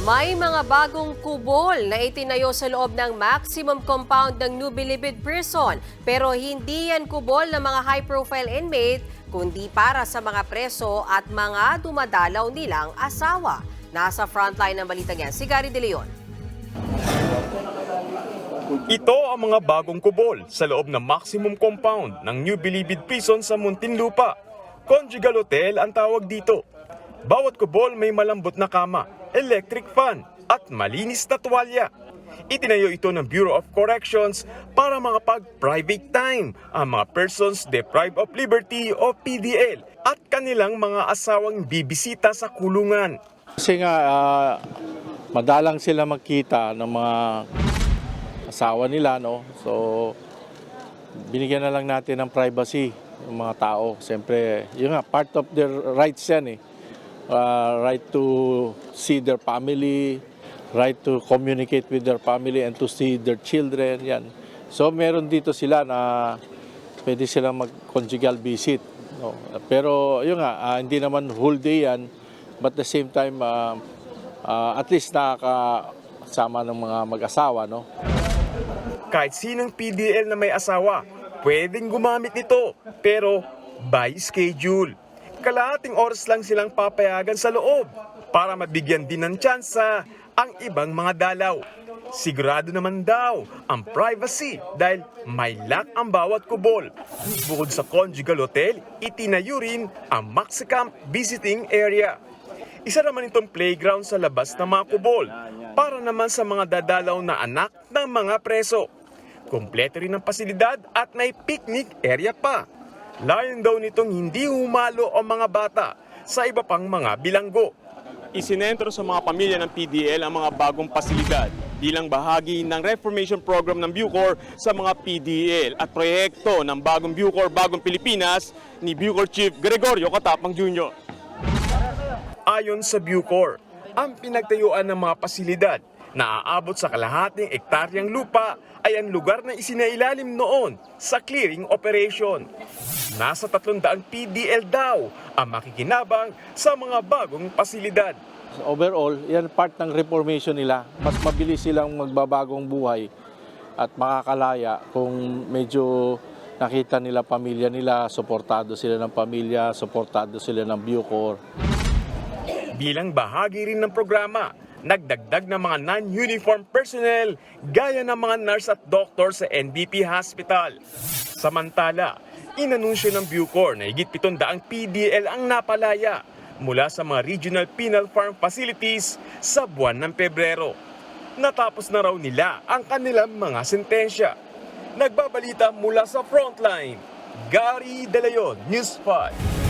May mga bagong kubol na itinayo sa loob ng maximum compound ng New Bilibid Prison. Pero hindi yan kubol ng mga high-profile inmate, kundi para sa mga preso at mga dumadalaw nilang asawa. Nasa frontline ng balita niyan, si Gary De Leon. Ito ang mga bagong kubol sa loob ng maximum compound ng New Bilibid Prison sa Muntinlupa. Conjugal Hotel ang tawag dito. Bawat kubol may malambot na kama, electric fan at malinis na tuwalya. Itinayo ito ng Bureau of Corrections para makapag-private time ang mga persons deprived of liberty o PDL at kanilang mga asawang bibisita sa kulungan. Kasi nga, ah, madalang sila magkita ng mga asawa nila, no? So, binigyan na lang natin ng privacy ng mga tao. Siyempre, yun nga, part of their rights yan eh. Ah, right to see their family, right to communicate with their family and to see their children, yan. So, meron dito sila na pwede silang mag-conjugal visit. No? Pero yun nga, ah, hindi naman whole day yan, but the same time, ah, ah, at least nakakasama ng mga mag-asawa, no? Kahit sinong PDL na may asawa, pwedeng gumamit nito. Pero by schedule. Kalahating oras lang silang papayagan sa loob para mabigyan din ng tsansa ang ibang mga dalaw. Sigurado naman daw ang privacy dahil may lock ang bawat kubol. Bukod sa conjugal hotel, itinayo rin ang Maxicamp Visiting Area. Isa naman itong playground sa labas ng mga kubol para naman sa mga dadalaw na anak ng mga preso. Kompleto rin ang pasilidad at may picnic area pa. Layon daw nitong hindi humalo ang mga bata sa iba pang mga bilanggo. isinentro sa mga pamilya ng PDL ang mga bagong pasilidad bilang bahagi ng reformation program ng Bucor sa mga PDL at proyekto ng bagong Bucor Bagong Pilipinas ni Bucor Chief Gregorio Katapang Jr. Ayon sa Bucor, ang pinagtayuan ng mga pasilidad na aabot sa kalahating ektaryang lupa ay ang lugar na isinailalim noon sa clearing operation. Nasa 300 PDL daw ang makikinabang sa mga bagong pasilidad. Overall, yan part ng reformation nila. Mas mabilis silang magbabagong buhay at makakalaya kung medyo nakita nila pamilya nila, suportado sila ng pamilya, suportado sila ng Bucor. Bilang bahagi rin ng programa, nagdagdag ng mga non-uniform personnel gaya ng mga nurse at doktor sa NBP Hospital. Samantala, inanunsyo ng Bucor na higit 700 PDL ang napalaya mula sa mga regional penal farm facilities sa buwan ng Pebrero. Natapos na raw nila ang kanilang mga sentensya. Nagbabalita mula sa frontline, Gary De Leon, News 5.